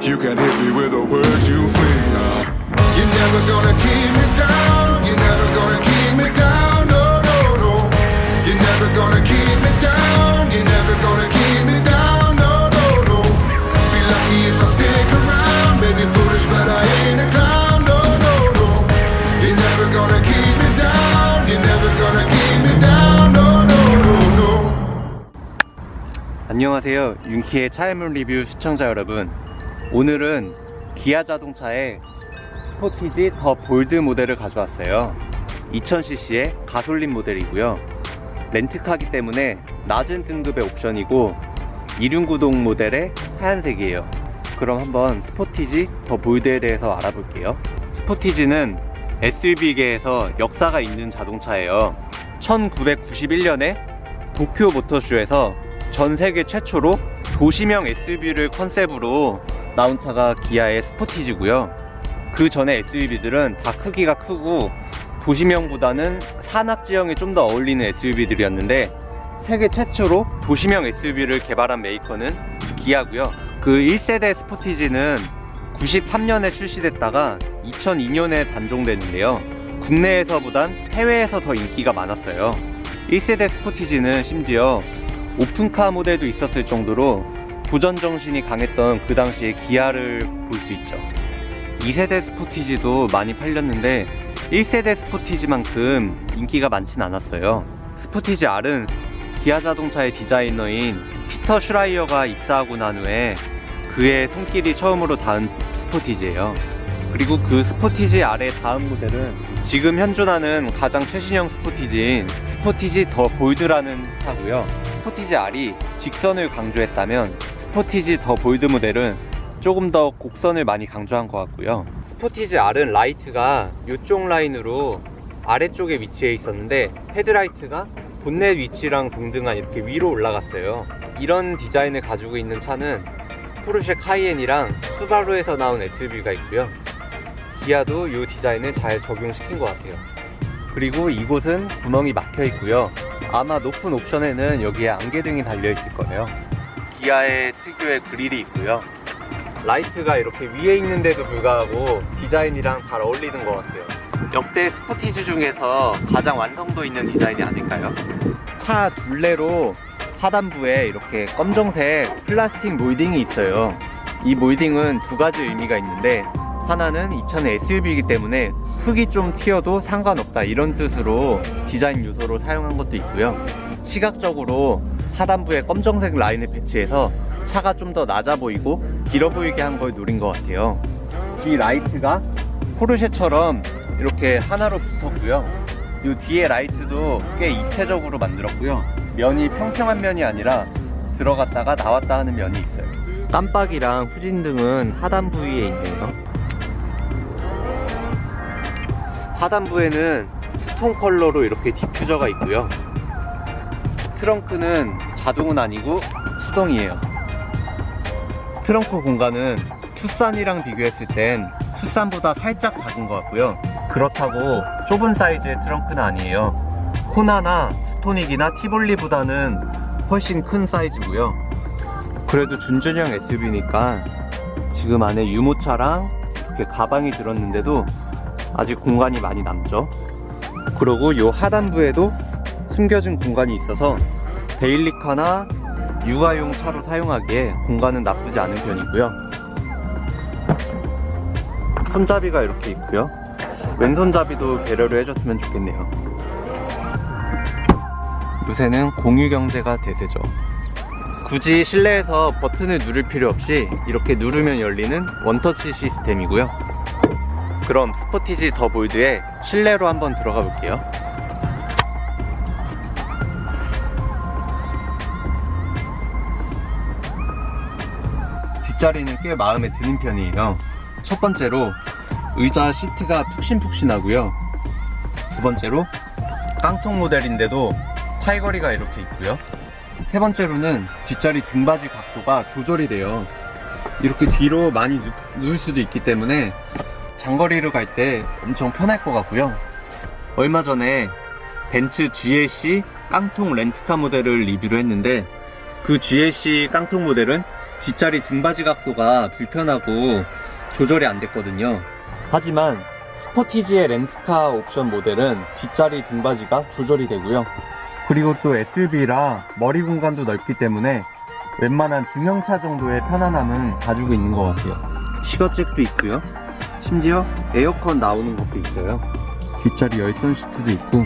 You can hit me with the words you fling. You're never gonna keep me down. You're never gonna keep me down. No, no, no. You're never gonna keep me down. You're never gonna keep me down. No, no, no. Be lucky if I stick around. Maybe foolish, but I ain't a clown. No, no, no. You're never gonna keep me down. You're never gonna keep me down. No, no, no, no. 안녕하세요. 윤키의 차일문 리뷰 시청자 여러분. 오늘은 기아 자동차의 스포티지 더 볼드 모델을 가져왔어요. 2000cc의 가솔린 모델이고요. 렌트카기 때문에 낮은 등급의 옵션이고 이륜구동 모델의 하얀색이에요. 그럼 한번 스포티지 더 볼드에 대해서 알아볼게요. 스포티지는 SUV계에서 역사가 있는 자동차예요. 1991년에 도쿄 모터쇼에서 전 세계 최초로 도시명 SUV를 컨셉으로 나온 차가 기아의 스포티지고요. 그 전에 SUV들은 다 크기가 크고 도시명보다는 산악 지형에 좀 더 어울리는 SUV들이었는데 세계 최초로 도시명 SUV를 개발한 메이커는 기아고요. 그 1세대 스포티지는 93년에 출시됐다가 2002년에 단종됐는데요. 국내에서보단 해외에서 더 인기가 많았어요. 1세대 스포티지는 심지어 오픈카 모델도 있었을 정도로 도전 정신이 강했던 그 당시의 기아를 볼 수 있죠. 2세대 스포티지도 많이 팔렸는데 1세대 스포티지만큼 인기가 많진 않았어요. 스포티지 R은 기아 자동차의 디자이너인 피터 슈라이어가 입사하고 난 후에 그의 손길이 처음으로 닿은 스포티지예요. 그리고 그 스포티지 R의 다음 모델은 지금 현존하는 가장 최신형 스포티지인 스포티지 더 볼드라는 차고요. 스포티지 R이 직선을 강조했다면 스포티지 더 볼드 모델은 조금 더 곡선을 많이 강조한 것 같고요. 스포티지 R은 라이트가 이쪽 라인으로 아래쪽에 위치해 있었는데 헤드라이트가 본넷 위치랑 동등한 이렇게 위로 올라갔어요. 이런 디자인을 가지고 있는 차는 포르쉐 카이엔이랑 수바루에서 나온 SUV가 있고요. 기아도 이 디자인을 잘 적용시킨 것 같아요. 그리고 이곳은 구멍이 막혀 있고요. 아마 높은 옵션에는 여기에 안개등이 달려 있을 거예요. 기아의 특유의 그릴이 있고요. 라이트가 이렇게 위에 있는데도 불구하고 디자인이랑 잘 어울리는 것 같아요. 역대 스포티지 중에서 가장 완성도 있는 디자인이 아닐까요? 차 둘레로 하단부에 이렇게 검정색 플라스틱 몰딩이 있어요. 이 몰딩은 두 가지 의미가 있는데 하나는 2000의 SUV이기 때문에 흙이 좀 튀어도 상관없다 이런 뜻으로 디자인 요소로 사용한 것도 있고요. 시각적으로 하단부에 검정색 라인을 배치해서 차가 좀 더 낮아 보이고 길어 보이게 한 걸 노린 것 같아요. 뒤 라이트가 포르쉐처럼 이렇게 하나로 붙었고요. 이 뒤에 라이트도 꽤 입체적으로 만들었고요. 면이 평평한 면이 아니라 들어갔다가 나왔다 하는 면이 있어요. 깜빡이랑 후진 등은 하단 부위에 있네요. 하단부에는 스톤 컬러로 이렇게 디퓨저가 있고요. 트렁크는 자동은 아니고 수동이에요. 트렁크 공간은 투싼이랑 비교했을 땐 투싼보다 살짝 작은 것 같고요. 그렇다고 좁은 사이즈의 트렁크는 아니에요. 코나나 스토닉이나 티볼리보다는 훨씬 큰 사이즈고요. 그래도 준준형 SUV니까 지금 안에 유모차랑 이렇게 가방이 들었는데도 아직 공간이 많이 남죠. 그리고 요 하단부에도 숨겨진 공간이 있어서 데일리카나 육아용 차로 사용하기에 공간은 나쁘지 않은 편이고요. 손잡이가 이렇게 있고요. 왼손잡이도 배려를 해줬으면 좋겠네요. 요새는 공유 경제가 대세죠. 굳이 실내에서 버튼을 누를 필요 없이 이렇게 누르면 열리는 원터치 시스템이고요. 그럼 스포티지 더 볼드에 실내로 한번 들어가 볼게요. 뒷자리는 꽤 마음에 드는 편이에요. 첫 번째로 의자 시트가 푹신푹신하고요. 두 번째로 깡통 모델인데도 팔걸이가 이렇게 있고요. 세 번째로는 뒷자리 등받이 각도가 조절이 돼요. 이렇게 뒤로 많이 누, 누울 수도 있기 때문에 장거리를 갈때 엄청 편할 것 같고요. 얼마 전에 벤츠 GLC 깡통 렌트카 모델을 리뷰를 했는데 그 GLC 깡통 모델은 뒷자리 등받이 각도가 불편하고 조절이 안 됐거든요. 하지만 스포티지의 렌트카 옵션 모델은 뒷자리 등받이가 조절이 되고요. 그리고 또 SUV라 머리 공간도 넓기 때문에 웬만한 중형차 정도의 편안함은 가지고 있는 것 같아요. 시거잭도 있고요. 심지어 에어컨 나오는 것도 있어요. 뒷자리 열선 시트도 있고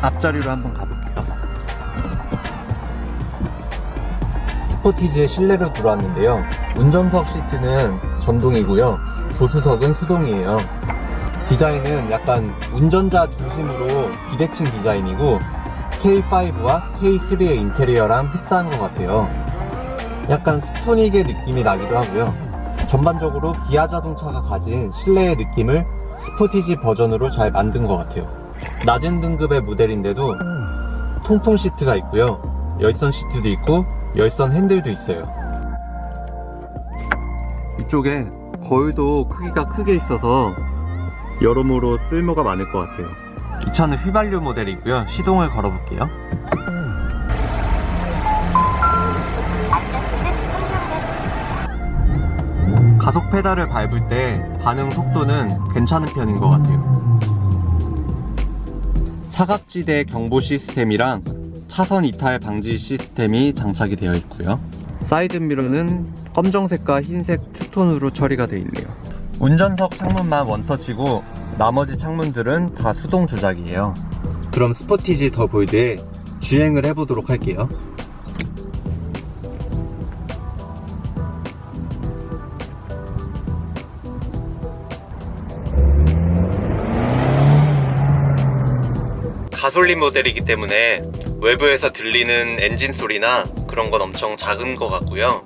앞자리로 한번 가볼게요. 스포티지의 실내로 들어왔는데요. 운전석 시트는 전동이고요. 조수석은 수동이에요. 디자인은 약간 운전자 중심으로 비대칭 디자인이고 K5와 K3의 인테리어랑 흡사한 것 같아요. 약간 스토닉의 느낌이 나기도 하고요. 전반적으로 기아 자동차가 가진 실내의 느낌을 스포티지 버전으로 잘 만든 것 같아요. 낮은 등급의 모델인데도 통풍 시트가 있고요. 열선 시트도 있고 열선 핸들도 있어요. 이쪽에 거울도 크기가 크게 있어서 여러모로 쓸모가 많을 것 같아요. 이 차는 휘발유 모델이고요. 시동을 걸어볼게요. 가속 페달을 밟을 때 반응 속도는 괜찮은 편인 것 같아요. 사각지대 경보 시스템이랑 차선 이탈 방지 시스템이 장착이 되어 있고요. 사이드 미러는 검정색과 흰색 투톤으로 처리가 되어 있네요. 운전석 창문만 원터치고 나머지 창문들은 다 수동 조작이에요. 그럼 스포티지 더 볼드에 주행을 해보도록 할게요. 가솔린 모델이기 때문에 외부에서 들리는 엔진 소리나 그런 건 엄청 작은 것 같고요.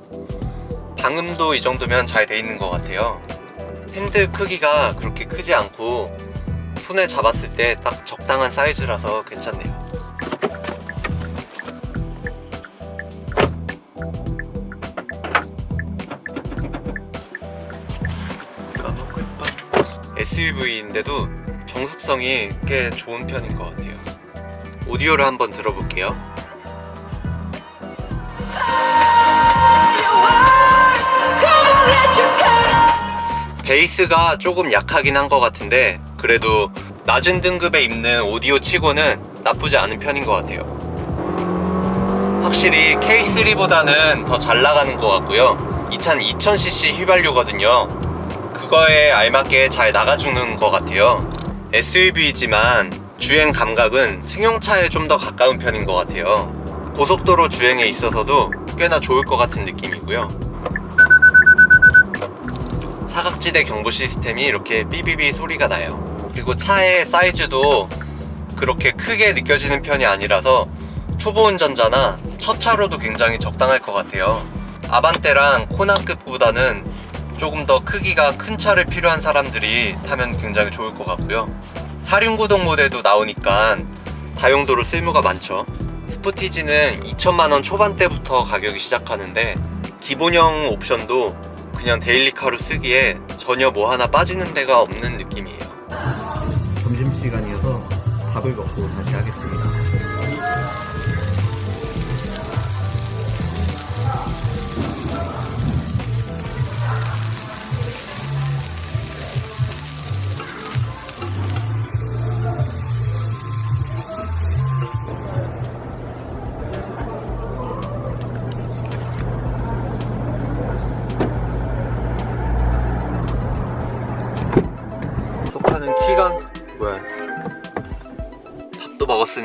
방음도 이 정도면 잘 돼 있는 것 같아요. 핸들 크기가 그렇게 크지 않고 손에 잡았을 때 딱 적당한 사이즈라서 괜찮네요. SUV인데도 정숙성이 꽤 좋은 편인 것 같아요. 오디오를 한번 들어볼게요. 베이스가 조금 약하긴 한 것 같은데 그래도 낮은 등급에 입는 오디오 치고는 나쁘지 않은 편인 것 같아요. 확실히 K3보다는 더 잘 나가는 것 같고요. 이 차는 2000cc 휘발유거든요. 그거에 알맞게 잘 나가주는 것 같아요. SUV지만 주행 감각은 승용차에 좀 더 가까운 편인 것 같아요. 고속도로 주행에 있어서도 꽤나 좋을 것 같은 느낌이고요. 사각지대 경보 시스템이 이렇게 삐비비 소리가 나요. 그리고 차의 사이즈도 그렇게 크게 느껴지는 편이 아니라서 초보 운전자나 첫 차로도 굉장히 적당할 것 같아요. 아반떼랑 코나급보다는 조금 더 크기가 큰 차를 필요한 사람들이 타면 굉장히 좋을 것 같고요. 사륜구동 모델도 나오니까 다용도로 쓸모가 많죠. 스포티지는 2천만원 초반대부터 가격이 시작하는데 기본형 옵션도 그냥 데일리카로 쓰기에 전혀 뭐 하나 빠지는 데가 없는 느낌이에요. 점심시간이어서 밥을 먹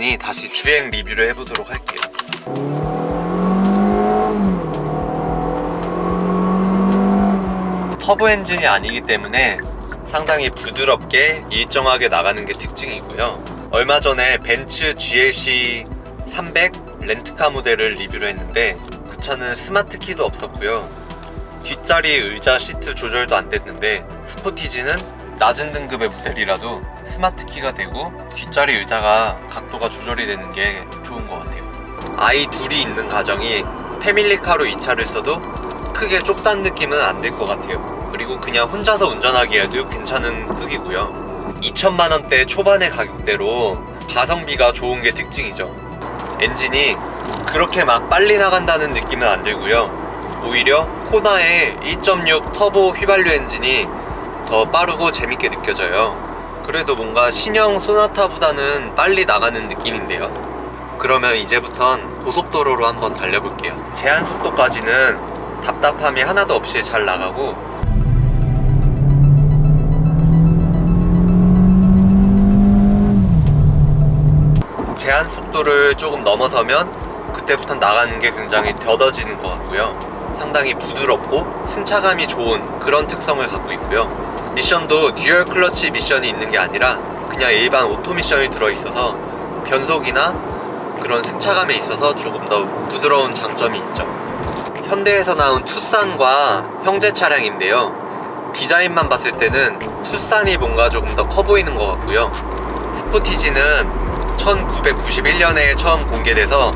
먹었으니 다시 주행 리뷰를 해보도록 할게요. 터보 엔진이 아니기 때문에 상당히 부드럽게 일정하게 나가는 게 특징이고요. 얼마 전에 벤츠 GLC 300 렌트카 모델을 리뷰를 했는데 그 차는 스마트 키도 없었고요. 뒷자리 의자 시트 조절도 안 됐는데 스포티지는 낮은 등급의 모델이라도 스마트 키가 되고 뒷자리 의자가 각도가 조절이 되는 게 좋은 것 같아요. 아이 둘이 있는 가정이 패밀리카로 이 차를 써도 크게 좁다는 느낌은 안 들 것 같아요. 그리고 그냥 혼자서 운전하기에도 괜찮은 크기고요. 2천만 원대 초반의 가격대로 가성비가 좋은 게 특징이죠. 엔진이 그렇게 막 빨리 나간다는 느낌은 안 들고요. 오히려 코나의 2.6 터보 휘발유 엔진이 더 빠르고 재밌게 느껴져요. 그래도 뭔가 신형 소나타보다는 빨리 나가는 느낌인데요. 그러면 이제부턴 고속도로로 한번 달려볼게요. 제한 속도까지는 답답함이 하나도 없이 잘 나가고 제한 속도를 조금 넘어서면 그때부터 나가는 게 굉장히 더뎌지는 것 같고요. 상당히 부드럽고 승차감이 좋은 그런 특성을 갖고 있고요. 미션도 듀얼 클러치 미션이 있는 게 아니라 그냥 일반 오토 미션이 들어있어서 변속이나 그런 승차감에 있어서 조금 더 부드러운 장점이 있죠. 현대에서 나온 투싼과 형제 차량인데요. 디자인만 봤을 때는 투싼이 뭔가 조금 더 커 보이는 것 같고요. 스포티지는 1991년에 처음 공개돼서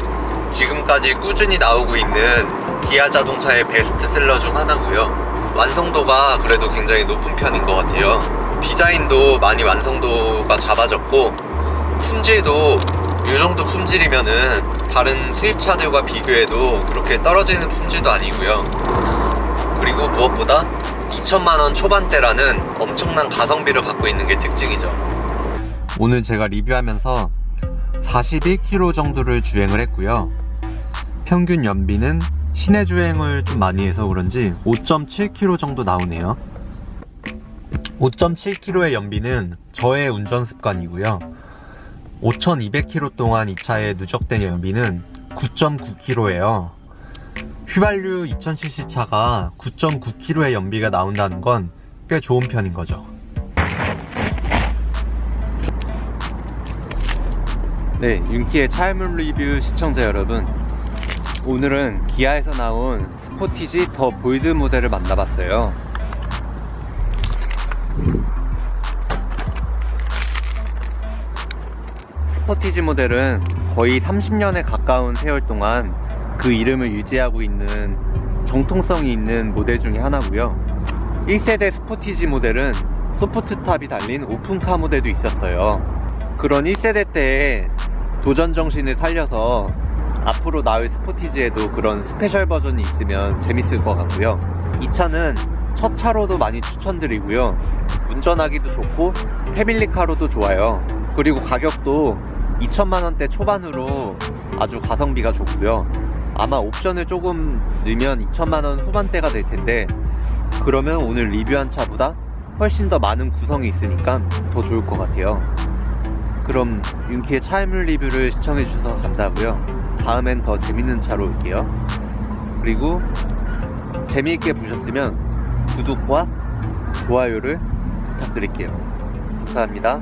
지금까지 꾸준히 나오고 있는 기아 자동차의 베스트셀러 중 하나고요. 완성도가 그래도 굉장히 높은 편인 것 같아요. 디자인도 많이 완성도가 잡아졌고 품질도 이 정도 품질이면은 다른 수입차들과 비교해도 그렇게 떨어지는 품질도 아니고요. 그리고 무엇보다 2천만 원 초반대라는 엄청난 가성비를 갖고 있는 게 특징이죠. 오늘 제가 리뷰하면서 41km 정도를 주행을 했고요. 평균 연비는 시내 주행을 좀 많이 해서 그런지 5.7km 정도 나오네요. 5.7km의 연비는 저의 운전 습관이고요. 5,200km 동안 이 차에 누적된 연비는 9.9km예요. 휘발유 2000cc 차가 9.9km의 연비가 나온다는 건 꽤 좋은 편인 거죠. 네, 윤키의 차일물 리뷰 시청자 여러분. 오늘은 기아에서 나온 스포티지 더 볼드 모델을 만나봤어요. 스포티지 모델은 거의 30년에 가까운 세월 동안 그 이름을 유지하고 있는 정통성이 있는 모델 중에 하나고요. 1세대 스포티지 모델은 소프트탑이 달린 오픈카 모델도 있었어요. 그런 1세대 때의 도전 정신을 살려서 앞으로 나올 스포티지에도 그런 스페셜 버전이 있으면 재밌을 것 같고요. 이 차는 첫 차로도 많이 추천드리고요. 운전하기도 좋고 패밀리카로도 좋아요. 그리고 가격도 2천만 원대 초반으로 아주 가성비가 좋고요. 아마 옵션을 조금 넣으면 2천만 원 후반대가 될 텐데 그러면 오늘 리뷰한 차보다 훨씬 더 많은 구성이 있으니까 더 좋을 것 같아요. 그럼 윤키의 차일물 리뷰를 시청해주셔서 감사하고요. 다음엔 더 재밌는 차로 올게요. 그리고 재미있게 보셨으면 구독과 좋아요를 부탁드릴게요. 감사합니다.